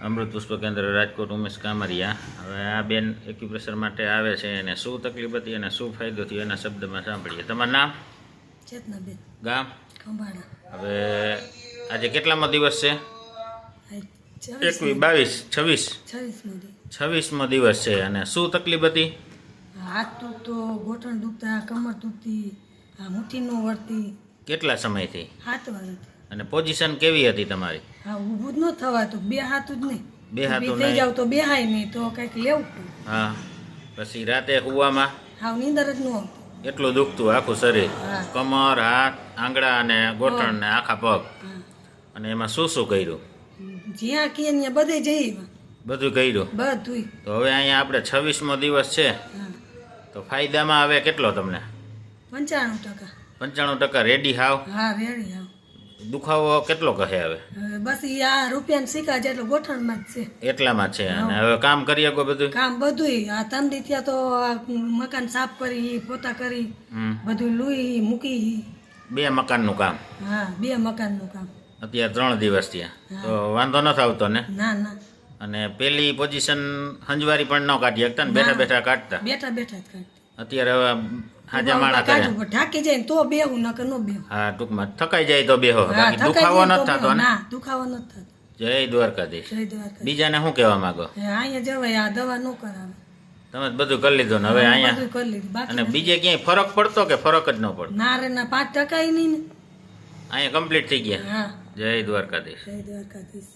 અમૃત પુષ્પ કેન્દ્ર રાજકોટ ઉમેશ કામરિયા. હવે આ બેન એક્યુપ્રેશર માટે આવે છે એને શું તકલીફ હતી અને શું ફાયદો થયો એના શબ્દમાં સાંભળીએ. તમારું નામ? ચેતનાબેન. ગામ? ખંભાળા. હવે આજે કેટલામો દિવસ છે? એકવીસ બાવીસ છવ્વીસ? છવ્વીસ છવ્વીસમો દિવસ છે અને શું તકલીફ હતી? હાથ દુખતો ગોઠણ દુખતા કમર દુખતી આ મુઠ્ઠી ન વળતી. કેટલા સમયથી? સાત વાળી અને પોઝિશન કેવી હતી તમારી? હા ઊભું જ ન થવાતું બે હાથું જ નહીં. બે હાથું થઈ. જાવ તો બેહાય નહીં તો કંઈક લેવું હા પછી રાતે કૂવામાં હા નીંદર જ ન આવતી. એટલું દુખતું આખું શરીર. કમર હાથ આંગળા અને ગોઠણ ને આખા પગ. અને એમાં શું શું કર્યું? જ્યાં કે ત્યાં બધે જઈ બધું કર્યું? બધું તો હવે અહીંયા આપણે છવ્વીસમો દિવસ છે. તો ફાયદામાં આવે કેટલો તમને? પંચાણું ટકા. પંચાણું ટકા. રેડી હાવ? હા રેડી હાવ. દુખાવો કેટલો કહે હવે? બસ આ રૂપિયાની સિક્કા જેટલો ગોઠણમાં જ છે. એટલામાં છે? અને હવે કામ કરી શકો બધું? કામ બધુંય. આ તંદી ત્યાં તો મકાન સાફ કરી પોતા કરી. બધું લુઈ મૂકી. બે મકાનનું કામ? હા બે મકાનનું કામ. અત્યારે ત્રણ દિવસ થયા. તો વાંધો નથી આવતો ને? ના ના. અને પેલી પોઝિશન હંજવારી પણ ન કાઢી શકતા ને? બેઠા બેઠા કાઢતા? બેઠા બેઠા જ કાઢતી. અત્યારે હવે હાજા માણા કરે. કાઢવું જાય ને તો બેવું નકર નો બે હા ટૂંકમાં થકાઈ જાય તો બેહો. બાકી દુખાવો ન થતો ને? ના દુખાવો ન થતો. જય દ્વારકાધીશ. જય દ્વારકા બીજાને શું કહેવા માંગો? અહીંયા જવાય આ દવા ન કરાવે. તમે બધું કરી લીધું ને હવે અહીંયા? બધું કરી લીધું. અને બીજે ક્યાંય ફરક પડતો કે ફરક જ ન પડતો? ના રે ના પાંચ ટકા નહીં ને. અહીંયા કમ્પ્લીટ થઈ ગયા? હા. જય દ્વારકાધીશ. જય દ્વારકાધીશ.